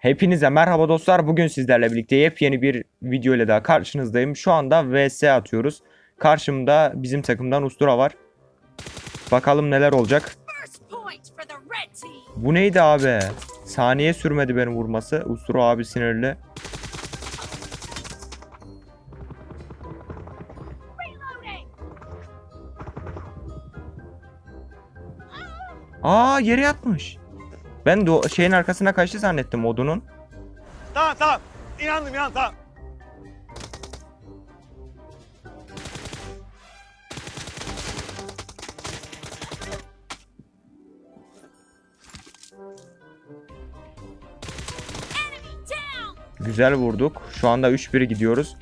Hepinize merhaba dostlar. Bugün sizlerle birlikte yepyeni bir video ile daha karşınızdayım. Şu anda vs atıyoruz. Karşımda bizim takımdan Ustura var. Bakalım neler olacak. Bu neydi abi? Saniye sürmedi benim vurması. Ustura abi sinirli. Aa yere yatmış. Ben de o şeyin arkasına kaçtı zannettim odunun. Tamam tamam. İnandım inandım tamam. Güzel vurduk. Şu anda 3-1 gidiyoruz.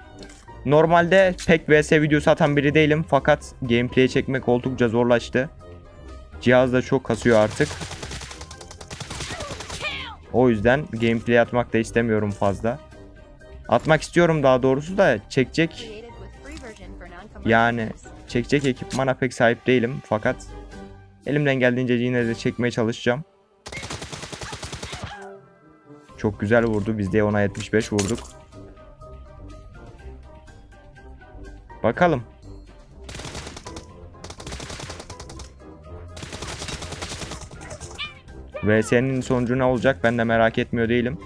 Normalde pek vs videosu atan biri değilim fakat gameplay çekmek oldukça zorlaştı. Cihaz da çok kasıyor artık. O yüzden gameplay atmak da istemiyorum fazla. Atmak istiyorum daha doğrusu da çekecek yani çekecek ekipmana pek sahip değilim fakat elimden geldiğince yine de çekmeye çalışacağım. Çok güzel vurdu. Biz de ona 75 vurduk. Bakalım. VS'nin sonucu ne olacak ben de merak etmiyor değilim.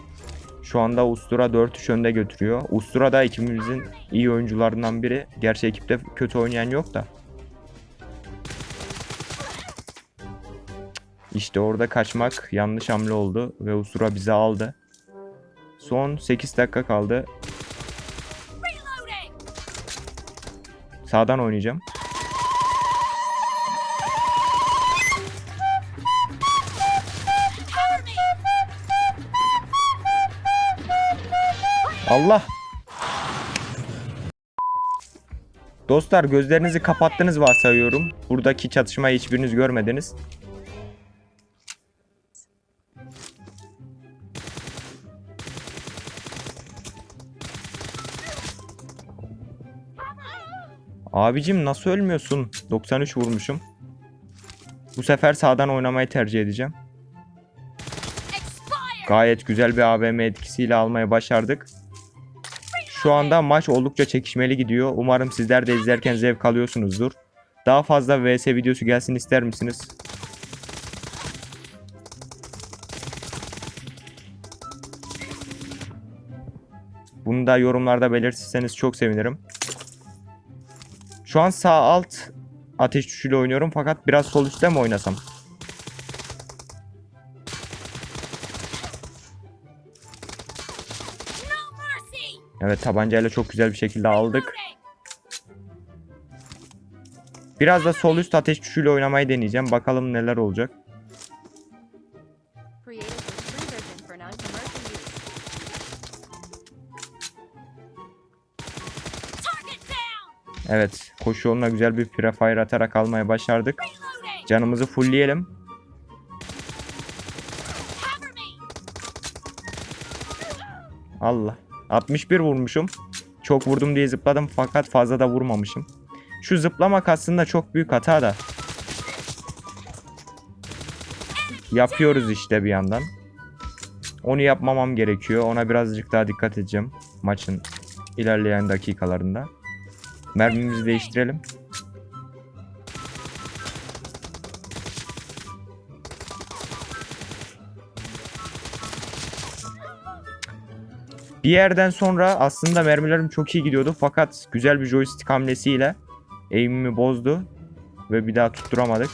Şu anda Ustura 4-3 önde götürüyor. Ustura da ikimizin iyi oyuncularından biri. Gerçi ekipte kötü oynayan yok da. İşte orada kaçmak yanlış hamle oldu ve Ustura bizi aldı. Son 8 dakika kaldı. Sağdan oynayacağım. Allah! Dostlar gözlerinizi kapattınız varsayıyorum. Buradaki çatışmayı hiçbiriniz görmediniz. Abicim nasıl ölmüyorsun? 93 vurmuşum. Bu sefer sağdan oynamayı tercih edeceğim. Gayet güzel bir AVM etkisiyle almayı başardık. Şu anda maç oldukça çekişmeli gidiyor. Umarım sizler de izlerken zevk alıyorsunuzdur. Daha fazla VS videosu gelsin ister misiniz? Bunu da yorumlarda belirtirseniz çok sevinirim. Şu an sağ alt ateş tuşuyla oynuyorum fakat biraz sol üstte mi oynasam? Evet tabancayla çok güzel bir şekilde aldık. Biraz da sol üst ateş tuşuyla oynamayı deneyeceğim. Bakalım neler olacak. Evet koşu yoluna güzel bir prefire atarak almaya başardık. Canımızı fullleyelim. Allah. 61 vurmuşum. Çok vurdum diye zıpladım fakat fazla da vurmamışım. Şu zıplamak aslında çok büyük hata da. Yapıyoruz işte bir yandan. Onu yapmamam gerekiyor. Ona birazcık daha dikkat edeceğim. Maçın ilerleyen dakikalarında. Mermimizi değiştirelim. Bir yerden sonra aslında mermilerim çok iyi gidiyordu fakat güzel bir joystick hamlesiyle aim'imi bozdu ve bir daha tutturamadık.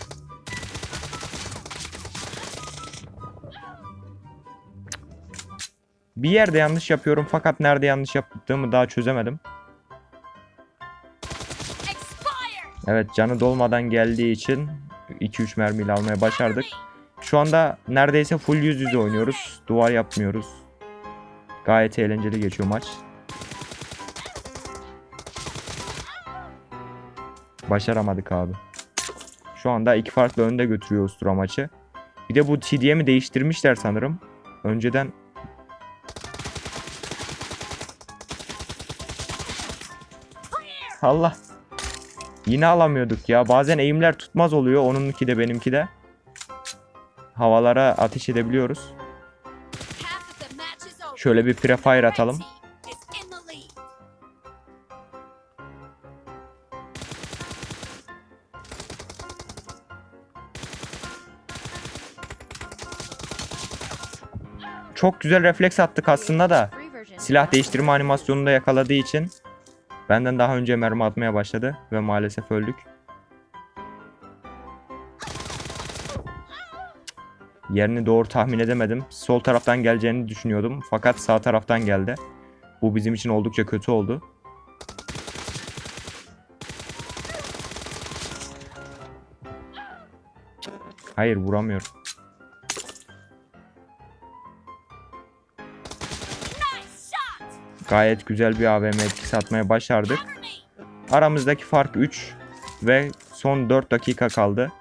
Bir yerde yanlış yapıyorum fakat nerede yanlış yaptığımı daha çözemedim. Evet canı dolmadan geldiği için 2-3 mermiyle almaya başardık. Şu anda neredeyse full yüz yüze oynuyoruz. Duvar yapmıyoruz. Gayet eğlenceli geçiyor maç. Başaramadık abi. Şu anda iki farklı önde götürüyor Ustura maçı. Bir de bu TDM'i değiştirmişler sanırım. Önceden Allah. Yine alamıyorduk ya. Bazen eğimler tutmaz oluyor. Onunki de benimki de. Havalara ateş edebiliyoruz. Şöyle bir prefire atalım. Çok güzel refleks attık aslında da. Silah değiştirme animasyonunda yakaladığı için benden daha önce mermi atmaya başladı ve maalesef öldük. Yerini doğru tahmin edemedim. Sol taraftan geleceğini düşünüyordum fakat sağ taraftan geldi. Bu bizim için oldukça kötü oldu. Hayır vuramıyorum. Gayet güzel bir AVM etkisi atmaya başardık. Aramızdaki fark 3 ve son 4 dakika kaldı.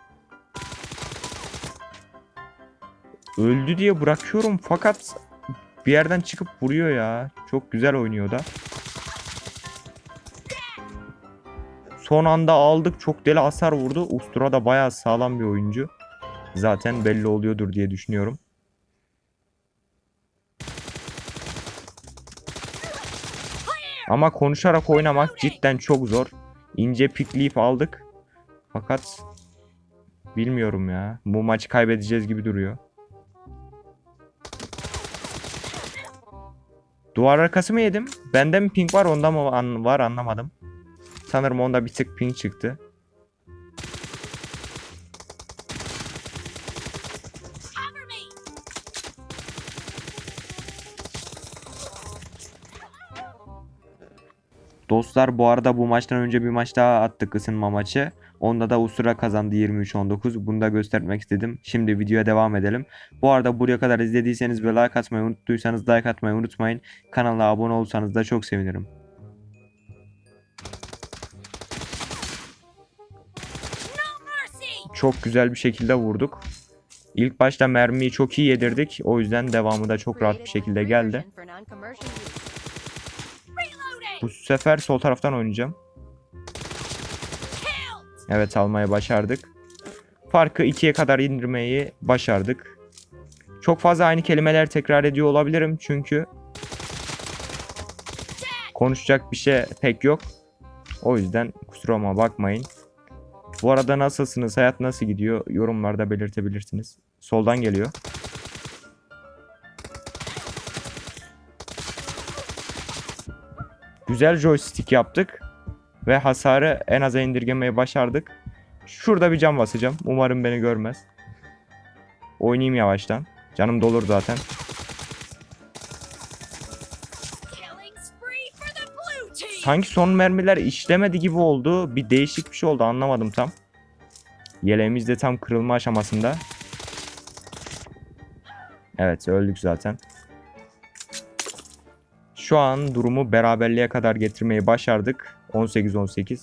Öldü diye bırakıyorum fakat bir yerden çıkıp vuruyor ya. Çok güzel oynuyor da. Son anda aldık. Çok deli hasar vurdu. Ustura da bayağı sağlam bir oyuncu. Zaten belli oluyordur diye düşünüyorum. Ama konuşarak oynamak cidden çok zor. İnce pikleyip aldık. Fakat bilmiyorum ya. Bu maçı kaybedeceğiz gibi duruyor. Duvar arkası mı yedim? Bende mi ping var onda mı an- var anlamadım. Sanırım onda bir tık ping çıktı. Dostlar bu arada bu maçtan önce bir maç daha attık ısınma maçı. Onda da Ustura kazandı 23-19. Bunu da göstermek istedim. Şimdi videoya devam edelim. Bu arada buraya kadar izlediyseniz ve like atmayı unuttuysanız like atmayı unutmayın. Kanala abone olursanız da çok sevinirim. Çok güzel bir şekilde vurduk. İlk başta mermiyi çok iyi yedirdik. O yüzden devamı da çok rahat bir şekilde geldi. Bu sefer sol taraftan oynayacağım. Evet almayı başardık. Farkı ikiye kadar indirmeyi başardık. Çok fazla aynı kelimeler tekrar ediyor olabilirim çünkü konuşacak bir şey pek yok. O yüzden kusuruma bakmayın. Bu arada nasılsınız? Hayat nasıl gidiyor? Yorumlarda belirtebilirsiniz. Soldan geliyor. Güzel joystick yaptık ve hasarı en aza indirgemeyi başardık. Şurada bir cam basacağım. Umarım beni görmez. Oynayayım yavaştan. Canım dolur zaten. Sanki son mermiler işlemedi gibi oldu. Bir değişik bir şey oldu anlamadım tam. Yeleğimiz de tam kırılma aşamasında. Evet öldük zaten. Şu an durumu beraberliğe kadar getirmeyi başardık. 18-18.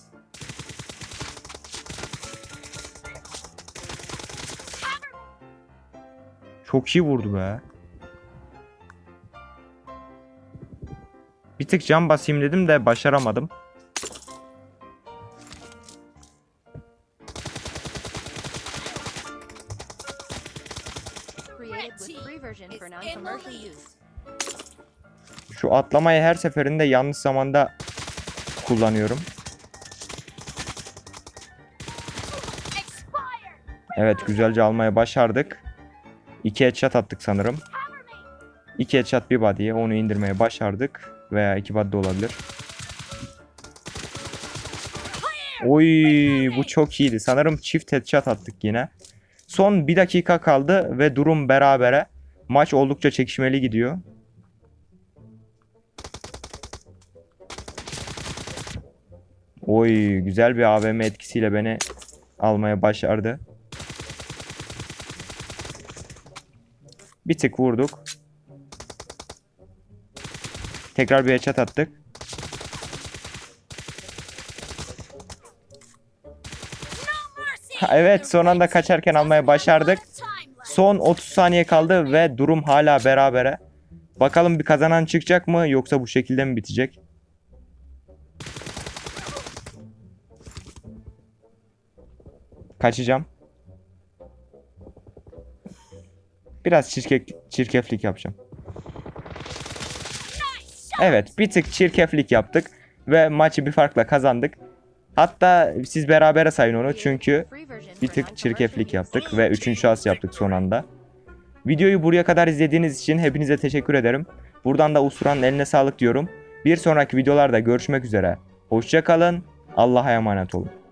Çok iyi vurdu be. Bir tık cam basayım dedim de başaramadım. Şu atlamayı her seferinde yanlış zamanda kullanıyorum. Evet güzelce almaya başardık. İki headshot attık sanırım. İki headshot bir body'ye onu indirmeye başardık. Veya iki body de olabilir. Oy bu çok iyiydi. Sanırım çift headshot attık yine. Son bir dakika kaldı ve durum berabere. Maç oldukça çekişmeli gidiyor. Oy güzel bir AVM etkisiyle beni almaya başardı. Bir tık vurduk. Tekrar bir headshot attık. Evet son anda kaçarken almaya başardık. Son 30 saniye kaldı ve durum hala berabere. Bakalım bir kazanan çıkacak mı yoksa bu şekilde mi bitecek? Kaçacağım. Biraz çirkef, çirkeflik yapacağım. Evet bir tık çirkeflik yaptık ve maçı bir farkla kazandık. Hatta siz berabere sayın onu çünkü bir tık çirkeflik yaptık ve 3. şahıs yaptık son anda. Videoyu buraya kadar izlediğiniz için hepinize teşekkür ederim. Buradan da Ustura'nın eline sağlık diyorum. Bir sonraki videolarda görüşmek üzere. Hoşça kalın. Allah'a emanet olun.